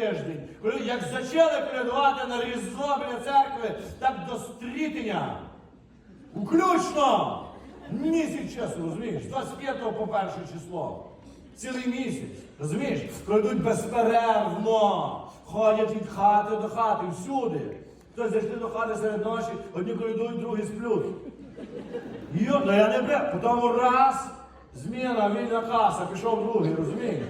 тиждень. Як зачали колядувати на Різдво біля церкви, так до стрітення. Включно! Місяць часу, розумієш? З 25 по перше число. Цілий місяць. Розумієш? Пройдуть безперервно. Ходять від хати до хати, всюди. Хтось зайшли до хати серед ночі, одні колядують, другі сплють. Йо, ну я не бре. Потім раз, зміна, вільна каса, пішов другий, розумієш?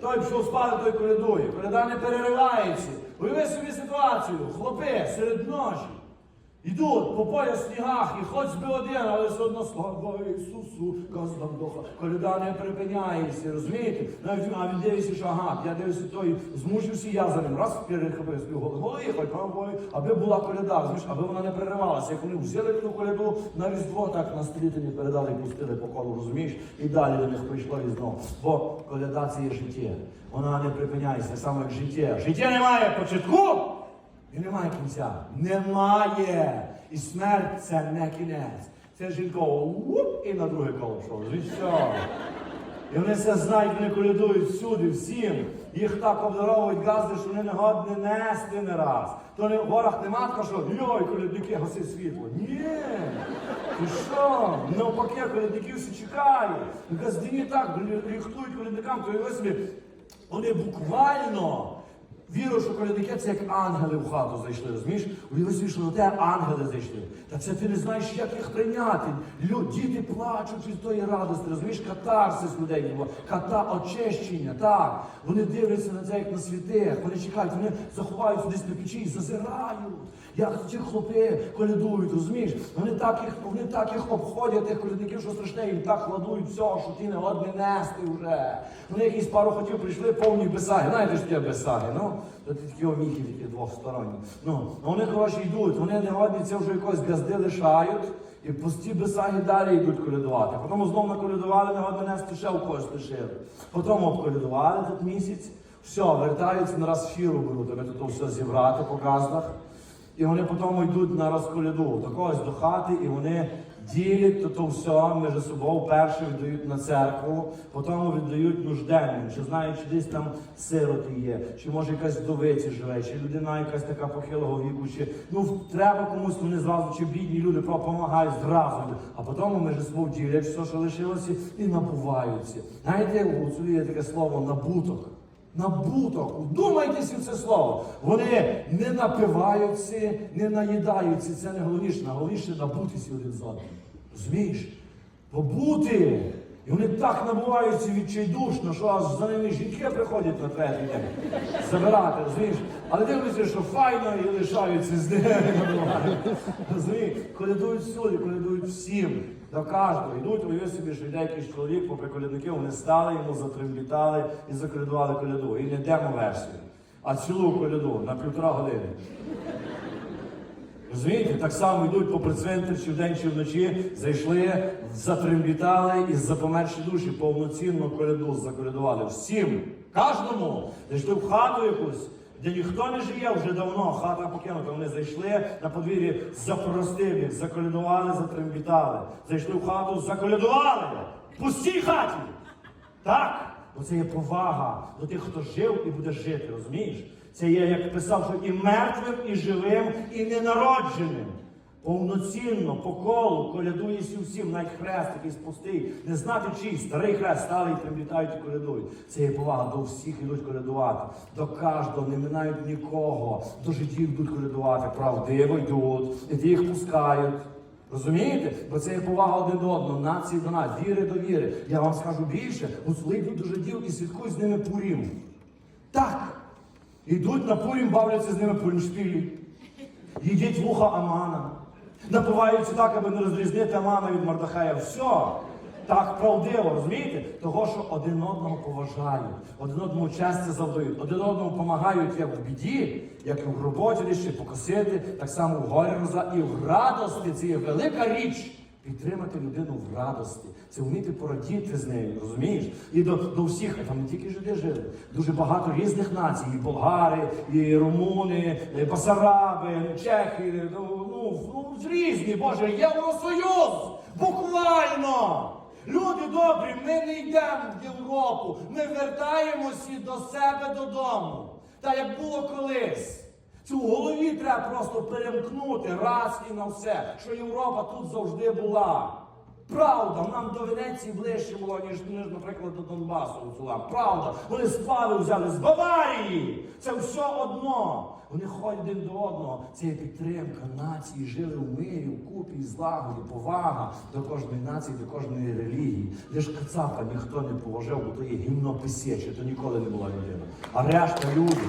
Той пішов спати, той передує. Переда не переривається. Уяви собі ситуацію. Хлопи серед ночі. Йдуть по пояс снігах, і хоч би один, але все одно слава Ісусу, Господа Духа. Коляда не припиняється, розумієте? Навіть а він дивиться, що ага, я дивлюся, той змучився, я за ним раз перехопив свою голову, хоч головою, аби була коляда, розумієш, аби вона не переривалася. Як вони взяли ту коляду на Різдво, так на стрітині передали і пустили по колу, розумієш? І далі до них прийшло Різдво. Бо коляда це є життя. Вона не припиняється, саме як життя. Життя немає початку. І немає кінця. Немає. І смерть це не кінець. Це жінка уп, і на друге коло пішов. І вони все знають, вони колядують всюди, всім. Їх так обдаровують газди, що вони не годні нести не раз. То не в горах нема така, що йой, колядники, гаси світло. Ні. Ти що? Навпаки, колядників все чекає. Газдині так ріхтують колядникам, то його собі. Вони буквально Віру, що колядники це як ангели в хату зайшли, розумієш? Уяви собі, що до тебе ангели зайшли. Та це ти не знаєш, як їх прийняти. Лю, діти плачуть від тої радості, розумієш, катарсис людей ката очищення, так. Вони дивляться на це, як на святих, вони чекають, вони заховаються десь на печі і зазирають. Як ці хлопи колядують, розумієш? Вони так їх, вони так їх обходять, тих колядників, що страшне, їм так кладують все, що ти не годне нести вже. Вони якісь пару хотів прийшли повні бесаги. Знаєте, що таке бесаги? Ну, то такі оміхи такі двосторонні. Ну, вони коротше йдуть, вони не годні, це вже якось газди лишають. І пусті бесаги далі йдуть колядувати. Потім знову наколядували, не годне нести ще в когось лишили. Потім обколядували тут місяць, все, вертаються на раз фіру беруть, аби тут все зібрати по газдах. І вони потім йдуть на розколяду до когось до хати, і вони ділять то, все між собою. Перше віддають на церкву, потім віддають нужденним. Чи знають, чи десь там сироти є, чи може якась вдовиця живе, чи людина якась така похилого віку, чи ну треба комусь вони зразу, чи бідні люди допомагають зразу. А потім між собою ділять все, що лишилося, і набуваються. Знаєте, у є таке слово набуток. Набуток, вдумайтеся в це слово. Вони не напиваються, не наїдаються. Це не головніше, найголовніше набутися один з одним. Розумієш? Побути. Вони так набуваються відчайдушно, що аж за ними жінки приходять на третій день забирати, розумієш? Але дивлюся, що файно і лишаються з ними. Розумієш? Колядують всюди, колядують всім. До кожного. Йдуть, уяви собі, що йде якийсь чоловік, попри колядників, вони стали, йому затрембітали і заколядували коляду. І не демо-версію, а цілу коляду на півтора години. Розумієте, так само йдуть попри цвинтар, чи вдень, чи вночі, зайшли, затрембітали і за померші душі повноцінну коляду заколядували. Всім, кожному, зайшли в хату якусь, де ніхто не живе вже давно, хата покинута. Вони зайшли на подвір'ї, запростив їх, заколядували, затрембітали. Зайшли в хату, заколядували. В пустій хаті. Так, бо це є повага до тих, хто жив і буде жити, розумієш? Це є, як писав, що і мертвим, і живим, і ненародженим. Повноцінно, по колу, колядуєшся всім, навіть хрест якийсь пустий, не знати чий, старий хрест стали і і колядують. Це є повага до всіх ідуть колядувати, до кожного, не минають нікого, до життів йдуть колядувати, правдиво йдуть, і ті їх пускають. Розумієте? Бо це є повага один до одного, нації до нас, віри до віри. Я вам скажу більше, гуцули йдуть до жидів і святкують з ними пурім. Так. Йдуть на пурім, бавляться з ними пурімшпілі. Їдять вуха Амана. Напиваються так, аби не розрізнити Амана від Мардахая. Все. Так правдиво, розумієте? Того, що один одного поважають, один одному щастя завдають, один одному допомагають як в біді, як і в роботі ще покосити, так само в горі роза і в радості. Це є велика річ. Підтримати людину в радості, це вміти порадіти з нею, розумієш? І до, до всіх, там не тільки жиди жили, дуже багато різних націй, і болгари, і румуни, і басараби, чехи, ну, ну, ну різні, Боже, Євросоюз! Буквально! Люди добрі, ми не йдемо в Європу, ми вертаємося до себе додому. Та як було колись. Це в голові треба просто перемкнути раз і на все, що Європа тут завжди була. Правда, нам до Венеції ближче було, ніж, ніж наприклад, до Донбасу. Гуцула. Правда, вони сплави взяли з Баварії. Це все одно. Вони ходять один до одного. Це є підтримка нації, жили в мирі, в купі, злагоді, повага до кожної нації, до кожної релігії. Ж Кацапа ніхто не поважав, бо то є гімно писяче, то ніколи не була людина. А решта люди.